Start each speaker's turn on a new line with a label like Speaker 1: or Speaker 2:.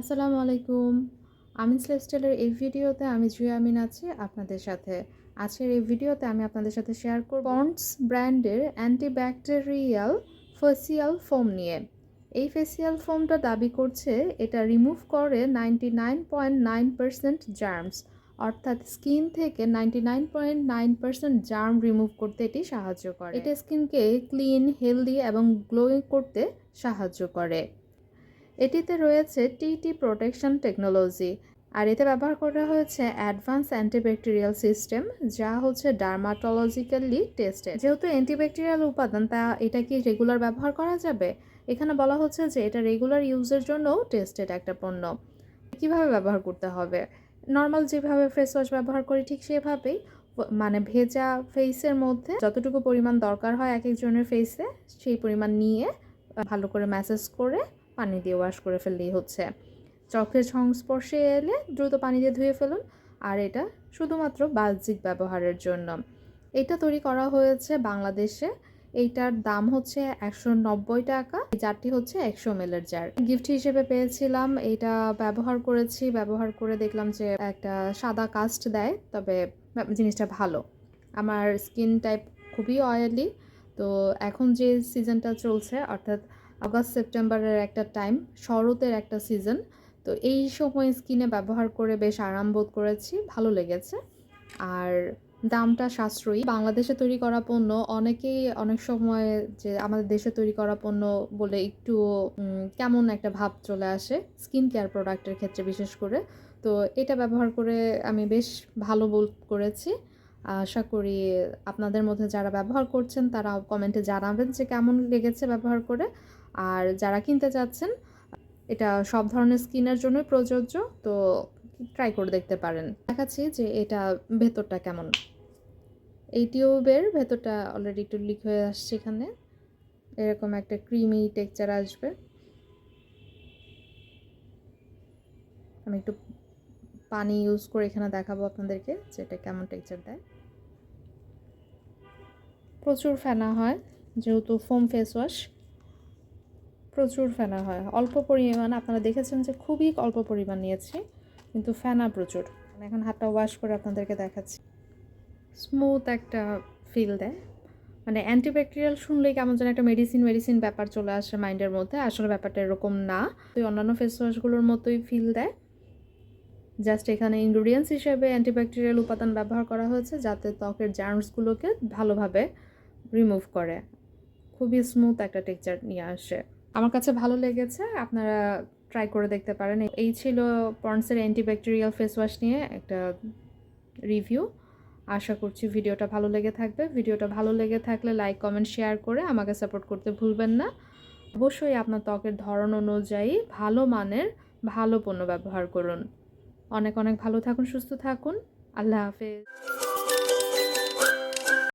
Speaker 1: আসসালামু আলাইকুম। আমিন লাইফস্টাইলের এই ভিডিওতে আমি জুয়া আমিন আছি আপনাদের সাথে। আজকের এই ভিডিওতে আমি আপনাদের সাথে শেয়ার করব পন্ডস ব্র্যান্ডের অ্যান্টিব্যাকটেরিয়াল ফেসিয়াল ফোম নিয়ে। এই ফেসিয়াল ফোমটা দাবি করছে, এটা রিমুভ করে ninety nine point nine percent germs, অর্থাৎ স্কিন থেকে ninety nine point nine percent germ remove করতে এটি সাহায্য করে। এটা স্কিনকে ক্লিন, হেলদি এবং গ্লোয়িং করতে সাহায্য করে। এটিতে রয়েছে টিটি প্রোটেকশন টেকনোলজি আর এতে ব্যবহার করা হয়েছে অ্যাডভান্স অ্যান্টিব্যাকটেরিয়াল সিস্টেম যা হচ্ছে ডার্মাটোলজিক্যালি টেস্টেড যেহেতু অ্যান্টিব্যাকটেরিয়াল উপাদান, তা এটা কি রেগুলার ব্যবহার করা যাবে? এখানে বলা হচ্ছে যে এটা রেগুলার ইউজের জন্যও টেস্টেড একটা পণ্য। কীভাবে ব্যবহার করতে হবে? নর্মাল যেভাবে ফেস ওয়াশ ব্যবহার করি ঠিক সেভাবেই মানে ভেজা ফেসের মধ্যে যতটুকু পরিমাণ দরকার হয় এক একজনের ফেসে সেই পরিমাণ নিয়ে, ভালো করে ম্যাসেজ করে পানি দিয়ে ওয়াশ করে ফেললেই হচ্ছে। চোখের সংস্পর্শে এলে দ্রুত পানি দিয়ে ধুয়ে ফেলুন। আর এটা শুধুমাত্র বাহ্যিক ব্যবহারের জন্য। এটা তৈরি করা হয়েছে বাংলাদেশে। এইটার দাম হচ্ছে একশো নব্বই টাকা। জারটি হচ্ছে একশো মেলের জার। গিফট হিসেবে পেয়েছিলাম। এটা ব্যবহার করেছি। ব্যবহার করে দেখলাম যে একটা সাদা কাস্ট দেয়, তবে জিনিসটা ভালো। আমার স্কিন টাইপ খুবই অয়েলি তো এখন যে সিজনটা চলছে, অর্থাৎ আগস্ট, সেপ্টেম্বরের একটা টাইম শরতের একটা সিজন তো এই সময় স্কিনে ব্যবহার করে বেশ আরাম বোধ করেছি, ভালো লেগেছে। আর দামটা সাশ্রয়ী। বাংলাদেশে তৈরি করা পণ্য অনেকেই অনেক সময় যে আমাদের দেশে তৈরি করা পণ্য বলে একটু কেমন একটা ভাব চলে আসে স্কিন কেয়ার প্রোডাক্টের ক্ষেত্রে বিশেষ করে। তো এটা ব্যবহার করে আমি বেশ ভালো বোধ করেছি। আশা করি আপনাদের মধ্যে যারা ব্যবহার করছেন তারা কমেন্টে জানাবেন যে কেমন লেগেছে ব্যবহার করে। আর যারা কিনতে চাচ্ছেন, এটা সব ধরনের স্কিনের জন্যই প্রযোজ্য, তো ট্রাই করে দেখতে পারেন। দেখাচ্ছি যে এটা ভেতরটা কেমন। এই টিউবের ভেতরটা অলরেডি একটু লিক হয়ে আসছে এখানে। এরকম একটা ক্রিমি টেক্সচার আসবে। আমি একটু পানি ইউজ করে এখানে দেখাবো আপনাদেরকে যে এটা কেমন টেক্সচার দেয়। প্রচুর ফেনা হয়, যেহেতু ফোম ফেস ওয়াশ প্রচুর ফেনা হয়। অল্প পরিমাণ, আপনারা দেখেছেন যে খুবই অল্প পরিমাণ নিয়েছি, কিন্তু ফেনা প্রচুর। এখন হাতটা ওয়াশ করে আপনাদেরকে দেখাচ্ছি। স্মুথ একটা ফিল দেয়। মানে অ্যান্টিব্যাকটেরিয়াল শুনলেই কেমন যেন একটা মেডিসিন মেডিসিন ব্যাপার চলে আসে মাইন্ডের মধ্যে। আসলে ব্যাপারটা এরকম না। তো অন্যান্য ফেস ওয়াশগুলোর মতোই ফিল দেয়। জাস্ট এখানে ইনগ্রিডিয়েন্টস হিসেবে অ্যান্টিব্যাকটেরিয়াল উপাদান ব্যবহার করা হয়েছে, যাতে ত্বকের জার্মসগুলোকে ভালোভাবে রিমুভ করে। খুবই স্মুথ একটা টেক্সচার নিয়ে আসে। আমার কাছে ভালো লেগেছে, আপনারা ট্রাই করে দেখতে পারেন। এই ছিল পন্ডসের অ্যান্টিব্যাকটেরিয়াল ফেস ওয়াশ নিয়ে একটা রিভিউ আশা করছি ভিডিওটা ভালো লেগে থাকবে। ভিডিওটা ভালো লেগে থাকলে লাইক কমেন্ট শেয়ার করে আমাকে সাপোর্ট করতে ভুলবেন না। অবশ্যই আপনার ত্বকের ধরন অনুযায়ী ভালো মানের ভালো পণ্য ব্যবহার করুন। অনেক অনেক ভালো থাকুন, সুস্থ থাকুন। আল্লাহ হাফেজ।